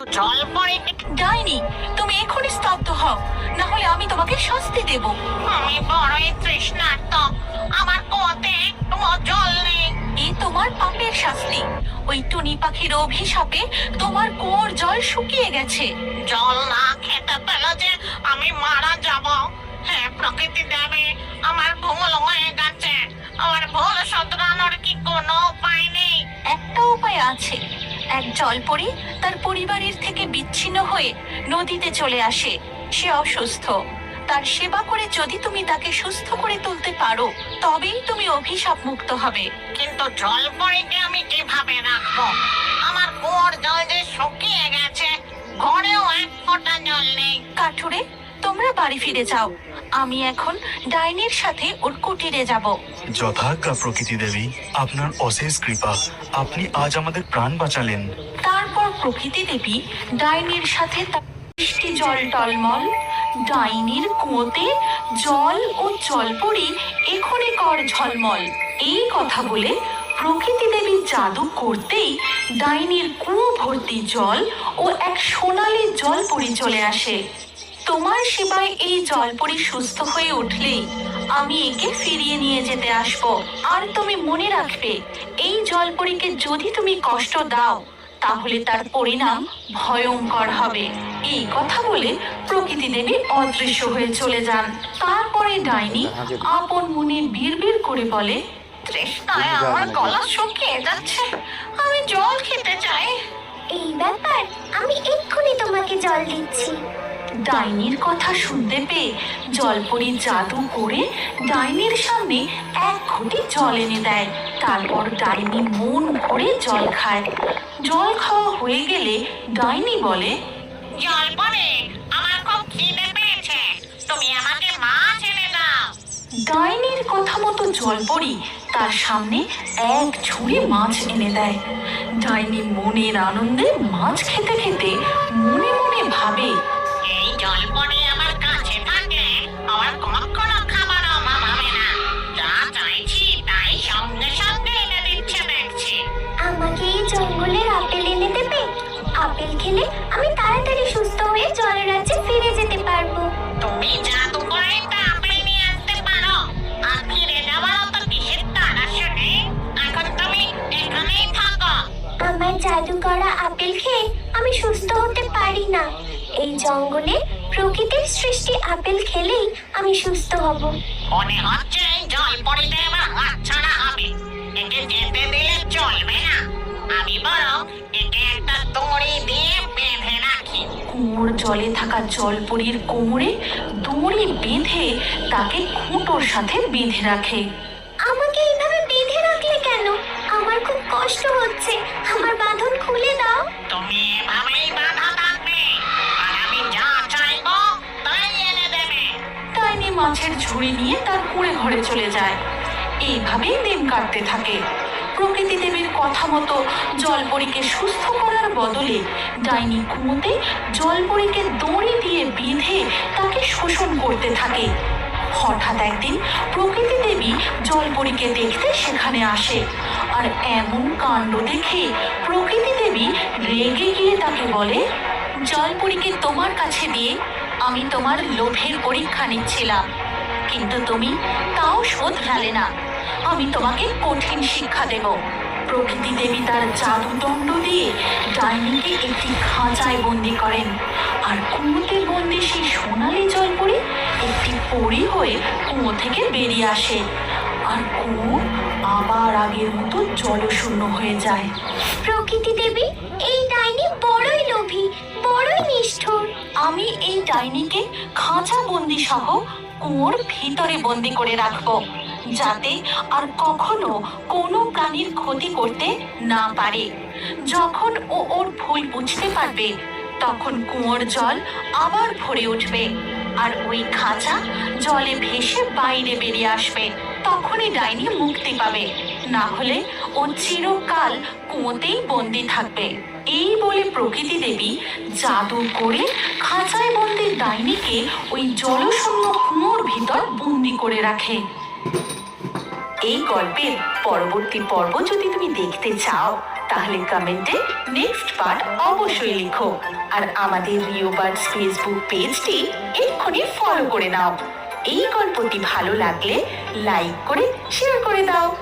জল পড়ে ডাইনি তুমি এখনই স্তব্ধ হও না হলে আমি তোমাকে শাস্তি দেব। আমি বড়ই তৃষ্ণার্ত, আমার কুয়োতে একটু জল নেই। এ তোমার পাপের শাস্তি। ওই টুনি পাখির অভিশাপে তোমার কুয়োর জল শুকিয়ে গেছে। জল না খেতে পেলে যে আমি মারা যাব। হ্যাঁ প্রকৃতি দেবে, আমার ভুল হয়ে গেছে। আমার ভুল শোধরানোর কি কোনো উপায় নেই? একটা উপায় আছে। এক জল জলপরি তার পরিবারের থেকে বিচ্ছিন্ন হয়ে নদীতে চলে আসে। সে অসুস্থ। তার সেবা করে যদি তুমি তাকে সুস্থ করে তুলতে পারো তবেই তুমি অভিশাপ মুক্ত হবে। কিন্তু জল পড়েকে আমি কীভাবে রাখব? আমার কুয়োর জল যে শুকিয়ে গেছে ঘরেও এক ফোঁটা জল নেই। কাঠুরে তোমরা বাড়ি ফিরে যাও। আমি এখন ডাইনির সাথে ওর কুটিরে যাব। যথাজ্ঞা প্রকৃতি দেবী আপনার অশেষ কৃপা। আপনি আজ আমাদের প্রাণ বাঁচালেন। তারপর প্রকৃতি দেবী ডাইনির সাথে বৃষ্টি জল টলমল ডাইনির কুয়োতে জল ও জল জলপরি এখনে কর ঝলমল। এই কথা বলে প্রকৃতি দেবী জাদু করতেই ডাইনির কুয়ো ভর্তি জল ও এক সোনালি জলপরি চলে আসে। তোমার সেবায় এই জলপরি সুস্থ হয়ে উঠলেই আমি একে ফিরিয়ে নিয়ে যেতে আসব। আর তুমি মনে রাখবে, এই জলপরীকে যদি তুমি কষ্ট দাও, তাহলে তার পরিণাম ভয়ঙ্কর হবে। এই কথা বলে প্রকৃতি দেবী অদৃশ্য হয়ে চলে যান। তারপরে ডাইনি আপন মনে বিড়বিড় করে বলে, তৃষ্ণায় আমার গলা শুকিয়ে যাচ্ছে, আমি জল খেতে চাই। এই ব্যাপার, আমি এক্ষুনি তোমাকে জল দিচ্ছি। ডাইনির কথা শুনতে পেয়ে জলপরি জাদু করে ডাইনির সামনে এক ঘটি জল এনে দেয়। তারপর ডাইনি মন ভরে জল খায়। জল খাওয়া হয়ে গেলে ডাইনি বলে জল পড়ে আমার খুব খিদে পেয়েছে। তুমি আমাকে মাছ এনে দাও। ডাইনির কথা মতো জলপরি তার সামনে এক ঝুড়ি মাছ এনে দেয়। ডাইনি মনের আনন্দে মাছ খেতে খেতে মনে জঙ্গলের আপেল এনে দেবে। আপেল খেলে আমি তাড়াতাড়ি সুস্থ হয়ে জলের রাজ্যে ফিরে যেতে পারব। তুমি জাদু করে তা আপেল নিয়ে আসতে পারো। আর ফিরে যাওয়ার তো কিসের শুনে এখন তুমি এখানেই থাকো। আমার জাদু করা আপেল খেয়ে আমি সুস্থ হতে পারি না। এই জঙ্গলে প্রকৃতির সৃষ্টি আপেল খেলেই আমি সুস্থ হব। মনে হচ্ছে জল পড়িতে এবার হাত ছাড়া হবে। আমি বরং একে একটা দড়ি দিয়ে বেঁধে রাখি। কুয়োর জলে থাকা জলপরির কোমরে দড়ি বেঁধে তাকে খুঁটোর সাথে বেঁধে রাখে। আমাকে এইভাবে বেঁধে রাখলে কেন? আমার খুব কষ্ট হচ্ছে। আমার বাঁধন খুলে দাও। তুমি এভাবেই বাধা থাকবে। আর আমি যা চাইব তাই এনে দেবে। ডাইনি মাছের ঝুড়ি নিয়ে তার কুঁড়ে ঘরে চলে যায়। এইভাবেই দিন কাটতে থাকে। প্রকৃতি দেবীর কথা মতো জলপরীকে সুস্থ করার বদলে ডাইনি কুমুতে জলপরীকে দড়ি দিয়ে বেঁধে তাকে শোষণ করতে থাকে। হঠাৎ একদিন প্রকৃতি দেবী জলপরীকে দেখতে সেখানে আসে আর এমন কাণ্ড দেখে প্রকৃতি দেবী রেগে গিয়ে তাকে বলে, জলপরীকে তোমার কাছে দিয়ে আমি তোমার লোভের পরীক্ষা নিচ্ছিলাম, কিন্তু তুমি তাও শোধ শোধরালে না। আমি তোমাকে কঠিন শিক্ষা দেব। প্রকৃতি দেবী তার জাদুদণ্ড দিয়ে ডাইনিকে একটি খাঁচায় বন্দি করেন। আর কুয়োতে বন্দি সেই সোনালি জল পড়ে একটি পরি হয়ে কুয়ো থেকে বেরিয়ে আসে। আর কুয়ো আবার আগের মতো জলশূন্য হয়ে যায়। প্রকৃতি দেবী এই ডাইনি বড়ই লোভী বড়ই নিষ্ঠুর। আমি এই ডাইনিকে খাঁচা বন্দি সহ কুয়োর ভিতরে বন্দি করে রাখব। যাতে আর কখনো কোনো প্রাণীর ক্ষতি করতে না পারে। যখন ও ওর ভুল বুঝতে পারবে, তখন কুয়োর জল আবার ভরে উঠবে আর ওই খাঁচা জলে ভেসে বাইরে বেরিয়ে আসবে। তখনই ডাইনি মুক্তি পাবে। না হলে ও চিরকাল কুয়োতেই বন্দি থাকবে। এই বলে প্রকৃতি দেবী জাদু করে খাঁচায় বন্দি ডাইনিকে ওই জলশূন্য কুয়োর ভিতর বন্দি করে রাখে। এই গল্পের পরবর্তী পর্ব যদি তুমি দেখতে চাও, তাহলে কমেন্টে নেক্সট পার্ট অবশ্যই লিখো। আর আমাদের রিও বার্ডস ফেসবুক পেজটি এক্ষুনি ফলো করে নাও। এই গল্পটি ভালো লাগলে লাইক করে শেয়ার করে দাও।